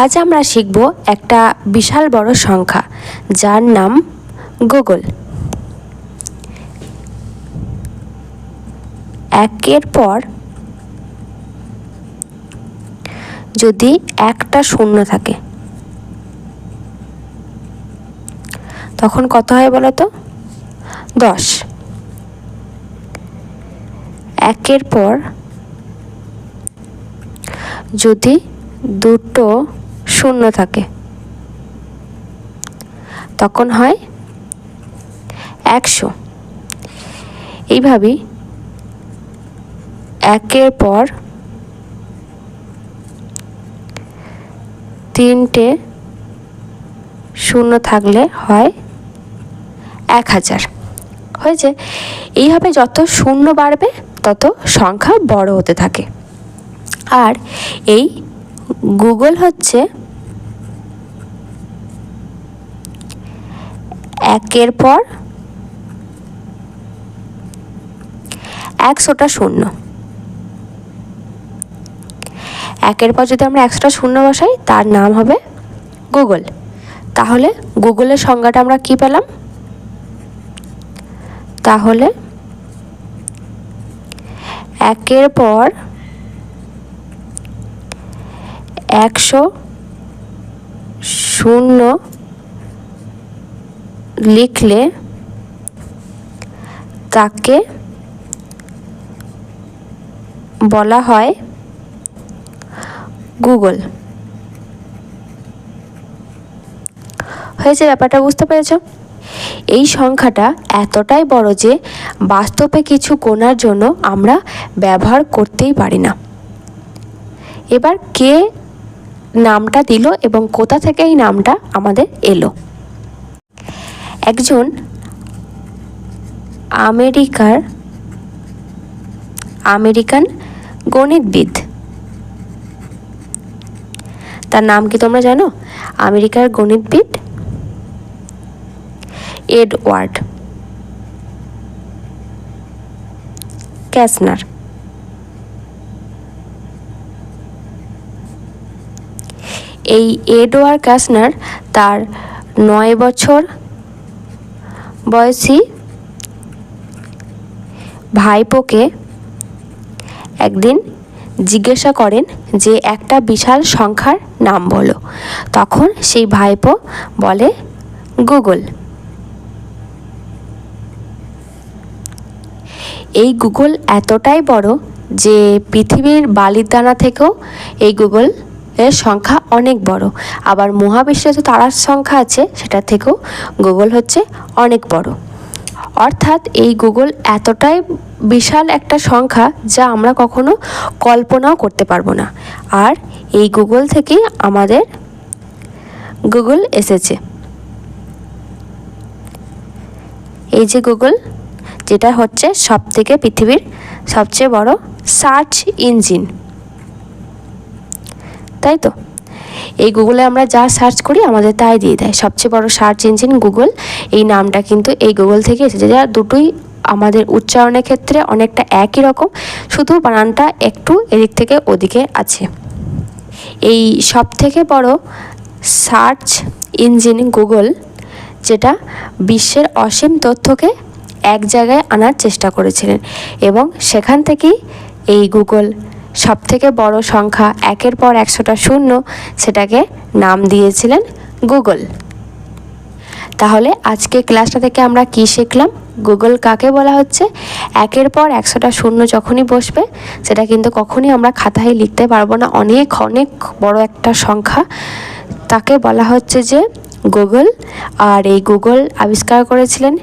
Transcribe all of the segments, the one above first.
আজ আমরা শিখব একটা বিশাল বড় সংখ্যা, যার নাম গুগল। একের পর যদি একটা শূন্য থাকে, তখন কত হয় বলো তো? দশ। একের পর যদি দুটো শূন্য থাকে। তখন হয় একশো। এইভাবেই একের পর তিনটে শূন্য থাকলে হয় এক হাজার। হয়েছে? এইভাবে যত শূন্য বাড়বে, তত সংখ্যা বড় হতে থাকে। আর এই গুগল হচ্ছে একের পর একশোটা শূন্য। একের পর যদি আমরা একশোটা শূন্য বসাই, তার নাম হবে গুগল। তাহলে গুগলের সংজ্ঞাটা আমরা কি পেলাম? তাহলে একের পর একশো শূন্য লিখলে তাকে বলা হয় গুগল? হয়েছে ব্যাপারটা বুঝতে পেরেছ? এই সংখ্যাটা এতটাই বড় যে বাস্তবে কিছু গোনার জন্য আমরা ব্যবহার করতেই পারি না। এবার কে নামটা দিল এবং কোথা থেকে এই নামটা আমাদের এলো। একজন আমেরিকার, আমেরিকান গণিতবিদ। তার নাম কি তোমরা জানো? আমেরিকার গণিতবিদ এডওয়ার্ড ক্যাসনার। এই এডওয়ার্ড ক্যাসনার তার নয় বছর বয়সী ভাইপোকে একদিন জিজ্ঞাসা করেন যে একটা বিশাল সংখ্যার নাম বলো। তখন সেই ভাইপো বলে, গুগল। এই গুগল এতটাই বড় যে পৃথিবীর বালির দানা থেকেও এই গুগল এর সংখ্যা অনেক বড়। আবার মহাবিশ্বে যে তারার সংখ্যা আছে, সেটা থেকেও গুগল হচ্ছে অনেক বড়। অর্থাৎ এই গুগল এতটাই বিশাল একটা সংখ্যা যা আমরা কখনো কল্পনাও করতে পারব না। আর এই গুগল থেকেই আমাদের গুগল এসেছে। এই যে গুগল, যেটা হচ্ছে সব থেকে পৃথিবীর সবচেয়ে বড় সার্চ ইঞ্জিন। তাই তো? এই গুগলে আমরা যা সার্চ করি আমাদের তাই দিয়ে দেয়। সবচেয়ে বড় সার্চ ইঞ্জিন গুগল এই নামটা কিন্তু এই গুগল থেকে এসেছে। যা দুটোই আমাদের উচ্চারণের ক্ষেত্রে অনেকটা একই রকম। শুধু বানানটা একটু এদিক থেকে ওদিকে আছে। এই সব থেকে বড় সার্চ ইঞ্জিন গুগল যেটা বিশ্বের অসীম তথ্যকে এক জায়গায় আনার চেষ্টা করেছিলেন। এবং সেখান থেকেই এই গুগল সব থেকে বড় সংখ্যা একের পর একশোটা শূন্য সেটাকে নাম দিয়েছিলেন গুগল। তাহলে আজকে ক্লাসটা থেকে আমরা কি শিখলাম? গুগল কাকে বলা হচ্ছে? একের পর একশোটা শূন্য যখনই বসবে, সেটা কিন্তু কখনই আমরা খাতায় লিখতে পারব না। অনেক অনেক বড় একটা সংখ্যা তাকে বলা হচ্ছে যে গুগল। আর এই গুগল আবিষ্কার করেছিলেন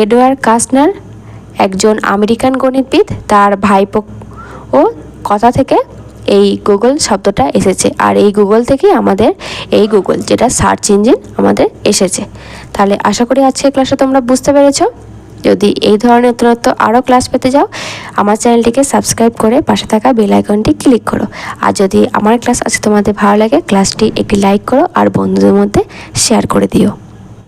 এডওয়ার্ড কাসনার, একজন আমেরিকান গণিতবিদ, তার ভাইপো ও কথা থেকে এই গুগল শব্দটা এসেছে। আর এই গুগল থেকেই আমাদের এই গুগল যেটা সার্চ ইঞ্জিন আমাদের এসেছে। তাহলে আশা করি আজকের ক্লাসটা তোমরা বুঝতে পেরেছ। যদি এই ধরনের নতুনত্ব আরও ক্লাস পেতে যাও আমার চ্যানেলটিকে সাবস্ক্রাইব করে পাশে থাকা বেল আইকনটি ক্লিক করো। আর যদি আমার ক্লাস আছে তোমাদের ভালো লাগে ক্লাসটি একটি লাইক করো, আর বন্ধুদের মধ্যে শেয়ার করে দিও।